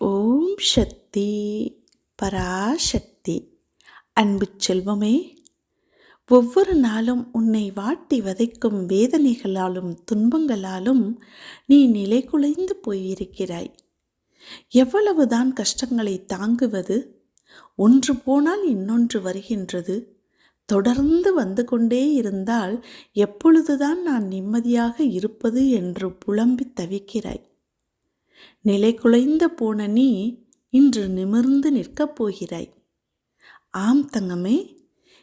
ஓம் சக்தி பராசக்தி. அன்பு செல்வமே ஒவ்வொரு நாளும் உன்னை வாட்டி வதைக்கும் வேதனைகளாலும் துன்பங்களாலும் நீ நிலை குலைந்து போயிருக்கிறாய். எவ்வளவுதான் கஷ்டங்களை தாங்குவது ஒன்று போனால் இன்னொன்று வருகின்றது. தொடர்ந்து வந்து கொண்டே இருந்தால் எப்பொழுதுதான் நான் நிம்மதியாக இருப்பது என்று புலம்பி தவிக்கிறாய். நிலை குலைந்த போன நீ இன்று நிமிர்ந்து நிற்கப் போகிறாய். ஆம் தங்கமே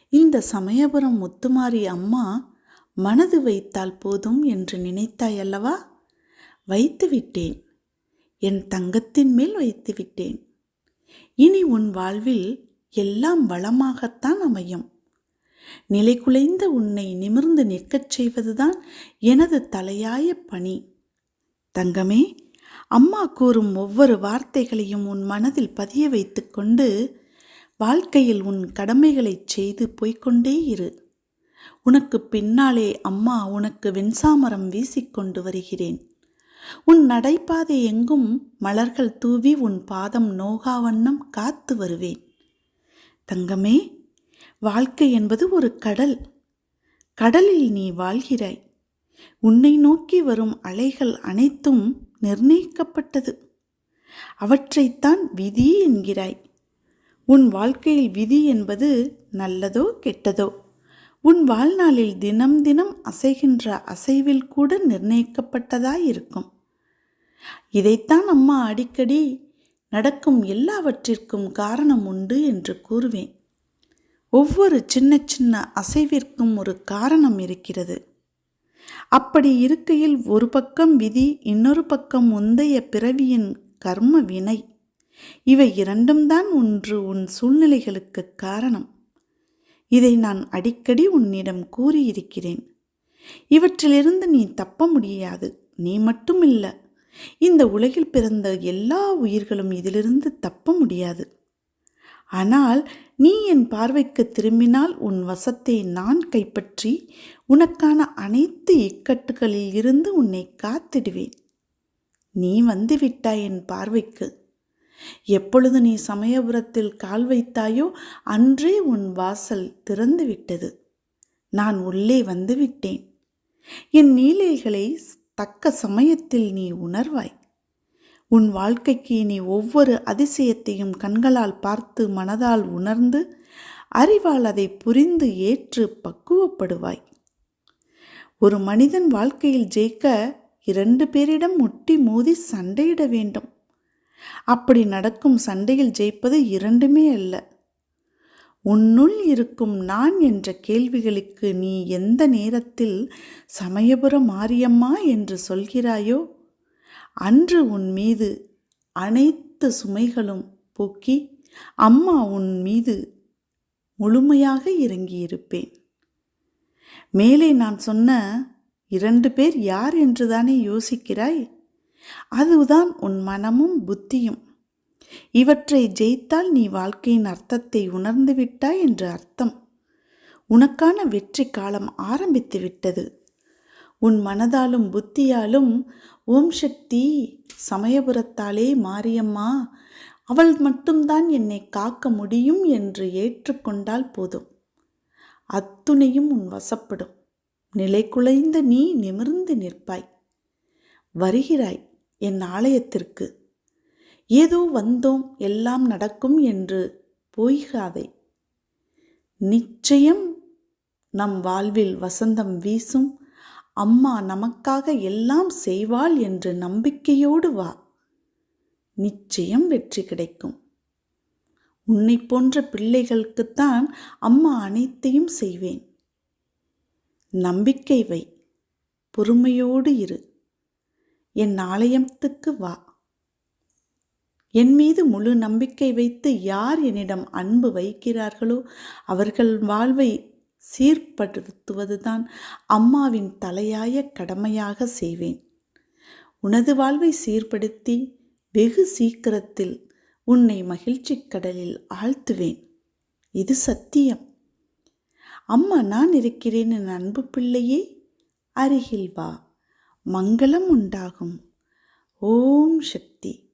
இந்த சமயபுரம் முத்துமாரி அம்மா மனது வைத்தால் போதும் என்று நினைத்தாய் அல்லவா? வைத்து விட்டேன். என் தங்கத்தின் மேல் வைத்து விட்டேன். இனி உன் வாழ்வில் எல்லாம் வளமாகத்தான் அமையும். நிலை குலைந்த உன்னை நிமிர்ந்து நிற்கச் செய்வதுதான் எனது தலையாய பணி. தங்கமே அம்மா கூறும் ஒவ்வொரு வார்த்தைகளையும் உன் மனதில் பதிய வைத்துக்கொண்டு வாழ்க்கையில் உன் கடமைகளை செய்து போய்கொண்டே இரு. உனக்கு பின்னாலே அம்மா உனக்கு வெண்சாமரம் வீசிக்கொண்டு வருகிறேன். உன் நடைபாதை எங்கும் மலர்கள் தூவி உன் பாதம் நோகாவண்ணம் காத்து வருவேன். தங்கமே வாழ்க்கை என்பது ஒரு கடல். கடலில் நீ வாழ்கிறாய். உன்னை நோக்கி வரும் அலைகள் அனைத்தும் நிர்ணயிக்கப்பட்டது. அவற்றைத்தான் விதி என்கிறாய். உன் வாழ்க்கையில் விதி என்பது நல்லதோ கெட்டதோ? உன் வாழ்நாளில் தினம் தினம் அசைகின்ற அசைவில் கூட நிர்ணயிக்கப்பட்டதாயிருக்கும். இதைத்தான் அம்மா அடிக்கடி நடக்கும் எல்லாவற்றிற்கும் காரணம் உண்டு என்று கூறுவேன். ஒவ்வொரு சின்ன சின்ன அசைவிற்கும் ஒரு காரணம் இருக்கிறது. அப்படி இருக்கையில் ஒரு பக்கம் விதி இன்னொரு பக்கம் முந்தைய பிறவியின் கர்ம வினை. இவை இரண்டும் தான் ஒன்று உன் சூழ்நிலைகளுக்கு காரணம். இதை நான் அடிக்கடி உன்னிடம் கூறியிருக்கிறேன். இவற்றிலிருந்து நீ தப்ப முடியாது நீ மட்டுமில்ல. இந்த உலகில் பிறந்த எல்லா உயிர்களும் இதிலிருந்து தப்ப முடியாது. ஆனால் நீ என் பார்வைக்கு திரும்பினால் உன் வசத்தை நான் கைப்பற்றி உனக்கான அனைத்து இக்கட்டுகளில் இருந்து உன்னை காத்திடுவேன். நீ வந்து விட்டாய் என் பார்வைக்கு. எப்பொழுது நீ சமயபுரத்தில் கால் வைத்தாயோ அன்றே உன் வாசல் திறந்து விட்டது. நான் உள்ளே வந்துவிட்டேன் என் நீலைகளை தக்க சமயத்தில் நீ உணர்வாய். உன் வாழ்க்கைக்கு நீ ஒவ்வொரு அதிசயத்தையும் கண்களால் பார்த்து மனதால் உணர்ந்து அறிவால் அதை புரிந்து ஏற்று பக்குவப்படுவாய். ஒரு மனிதன் வாழ்க்கையில் ஜெயிக்க இரண்டு பேரிடம் முட்டி மோதி சண்டையிட வேண்டும். அப்படி நடக்கும் சண்டையில் ஜெயிப்பது இரண்டுமே அல்ல. உன்னுள் இருக்கும் நான் என்ற கேள்விகளுக்கு நீ எந்த நேரத்தில் சமயபுரம் மாரியம்மா என்று சொல்கிறாயோ அன்று உன் மீது அனைத்து சுமைகளும் போக்கி அம்மா உன் மீது முழுமையாக இறங்கியிருப்பேன். மேலே நான் சொன்ன இரண்டு பேர் யார் என்றுதானே யோசிக்கிறாய்? அதுதான் உன் மனமும் புத்தியும். இவற்றை ஜெயித்தால் நீ வாழ்க்கையின் அர்த்தத்தை உணர்ந்து விட்டாய் என்று அர்த்தம். உனக்கான வெற்றி காலம் ஆரம்பித்து விட்டது. உன் மனதாலும் புத்தியாலும் ஓம் சக்தி சமயபுரத்தாலே மாரியம்மா அவள் மட்டும்தான் என்னை காக்க முடியும் என்று ஏற்றுக்கொண்டால் போதும். அத்துணையும் உன் வசப்படும். நிலை குலைந்த நீ நிமிர்ந்து நிற்பாய். வருகிறாய் என் ஆலயத்திற்கு. ஏதோ வந்தோம் எல்லாம் நடக்கும் என்று போய்காதே. நிச்சயம் நம் வாழ்வில் வசந்தம் வீசும். அம்மா நமக்காக எல்லாம் செய்வாள் என்று நம்பிக்கையோடு வா. நிச்சயம் வெற்றி கிடைக்கும். உன்னை போன்ற பிள்ளைகளுக்குத்தான் அம்மா அனைத்தையும் செய்வேன். நம்பிக்கை வை. பொறுமையோடு இரு. என் ஆலயத்துக்கு வா. என் மீது முழு நம்பிக்கை வைத்து யார் என்னிடம் அன்பு வைக்கிறார்களோ அவர்கள் வாழ்வை சீர்படுத்துவதுதான் அம்மாவின் தலையாய கடமையாக செய்வேன். உனது வாழ்வை சீர்படுத்தி வெகு சீக்கிரத்தில் உன்னை மகிழ்ச்சி கடலில் ஆழ்த்துவேன். இது சத்தியம். அம்மா நான் இருக்கிறேன் என் அன்பு பிள்ளையே. அருகில் வா. மங்களம் உண்டாகும். ஓம் சக்தி.